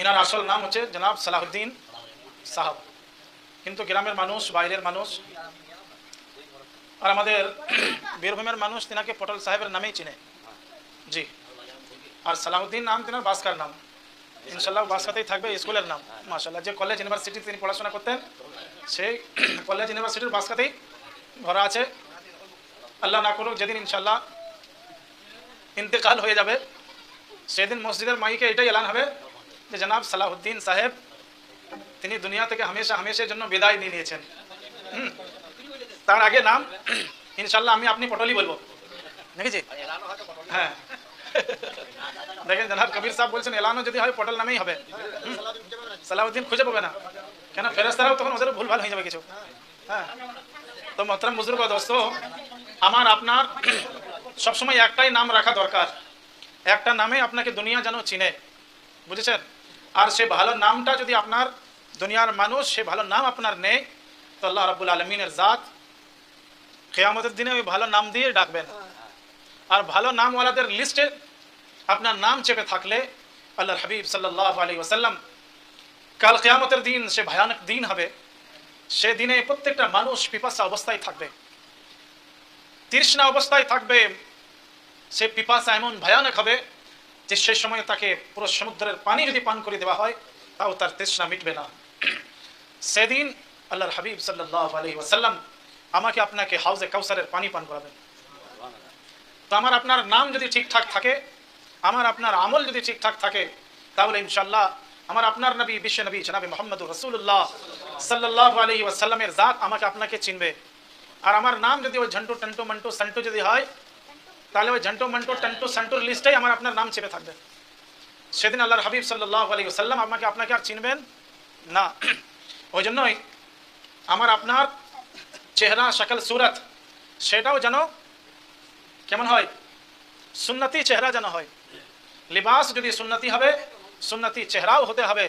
Inner আসল নাম হচ্ছে জনাব সালাহুদ্দিন সাহাব। কিন্তু গ্রামের মানুষ, বাইরের মানুষ আর আমাদের বীরভূমের মানুষ তিনাকে পটল সাহেবের নামেই চিনে। জি। আর সালাহুদ্দিন নাম, তিনার বাসকার নাম। ইনশাল্লাহ বাসকাতেই থাকবে স্কুলের নাম মাশাল্লাহ যে কলেজ ইউনিভার্সিটি তিনি পড়াশোনা করতেন, সেই কলেজ ইউনিভার্সিটির বাসকাতেই ভরা আছে। আল্লাহ না করুক, যেদিন ইনশাল্লাহ ইন্তেকাল হয়ে যাবে, সেদিন মসজিদের মাইকে এটাই এলান হবে। যে জনাব সালাহুদ্দিন সাহেব, তিনি দুনিয়া থেকে হামেশা হামেশার জন্য বিদায় নিয়ে নিয়েছেন। তার আগে নাম ইনশাল্লাহ আমি আপনি পটলই বলব। দেখেছি হ্যাঁ। দেখেন জনাব কবির সাহেব বলছেন, এলানও যদি হয় পটল নামেই হবে। হুম। সালাহুদ্দিন খুঁজে পাবে না। কেন? ফেরেস্তারাও তখন ওদের ভুলভাল হয়ে যাবে কিছু। হ্যাঁ। তো মতরম বুজুর্গ দোস্ত, আমার, আপনার সবসময় একটাই নাম রাখা দরকার। একটা নামে আপনাকে দুনিয়া যেন চিনে। বুঝেছেন? আর সে ভালো নামটা যদি আপনার দুনিয়ার মানুষ, সে ভালো নাম আপনার নেই, তো আল্লাহ রাবুল আলমিনের জাত। কেয়ামতের দিনে ওই ভালো নাম দিয়ে ডাকবেন। আর ভালো নামওয়ালাদের লিস্টে আপনার নাম চেপে থাকলে আল্লাহর হাবিব সাল্লাহ আলী ওসাল্লাম কাল কেয়ামতের দিন সে ভয়ানক দিন হবে। সে দিনে প্রত্যেকটা মানুষ পিপাসা অবস্থায় থাকবে। তৃষ্ণা অবস্থায় থাকবে। সে পিপাসা এমন ভয়ানক হবে যে সেই সময় তাকে পুরো সমুদ্রের পানি যদি পান করে দেওয়া হয়, তাও তার তৃষ্ণা মিটবে না। সেদিন আল্লাহর হাবিব সাল্লাহ আলহি ওয়াসাল্লাম আমাকে আপনাকে হাউজে কাউসারের পানি পান করাবেন। তো আমার আপনার নাম যদি ঠিকঠাক থাকে, আমার আপনার আমল যদি ঠিকঠাক থাকে, তাহলে ইনশাল্লাহ আমার আপনার নবী, বিশ্ব নবী জনাবি মোহাম্মদ রসুল্লাহ সাল্লাহ আলহি ওয়াসাল্লামের জাত আমাকে আপনাকে চিনবে। আর আমার নাম যদি ওই ঝন্টু টন্টু মন্টু সন্টু যদি হয় তাহলে ওই ঝন্টু মন্টু, টন্টু সন্টুর লিস্টেই আমার আপনার নাম চেপে থাকবে। সেদিন আল্লাহর হাবিব সাল্লাহ আলী সাল্লাম আমাকে, আপনাকে আর চিনবেন না। ওই জন্যই আমার আপনার চেহারা সকল সুরত, সেটাও যেন কেমন হয়? সুন্নতি চেহারা যেন হয়। লিবাস যদি সুন্নতি হবে, সুন্নতি চেহারাও হতে হবে।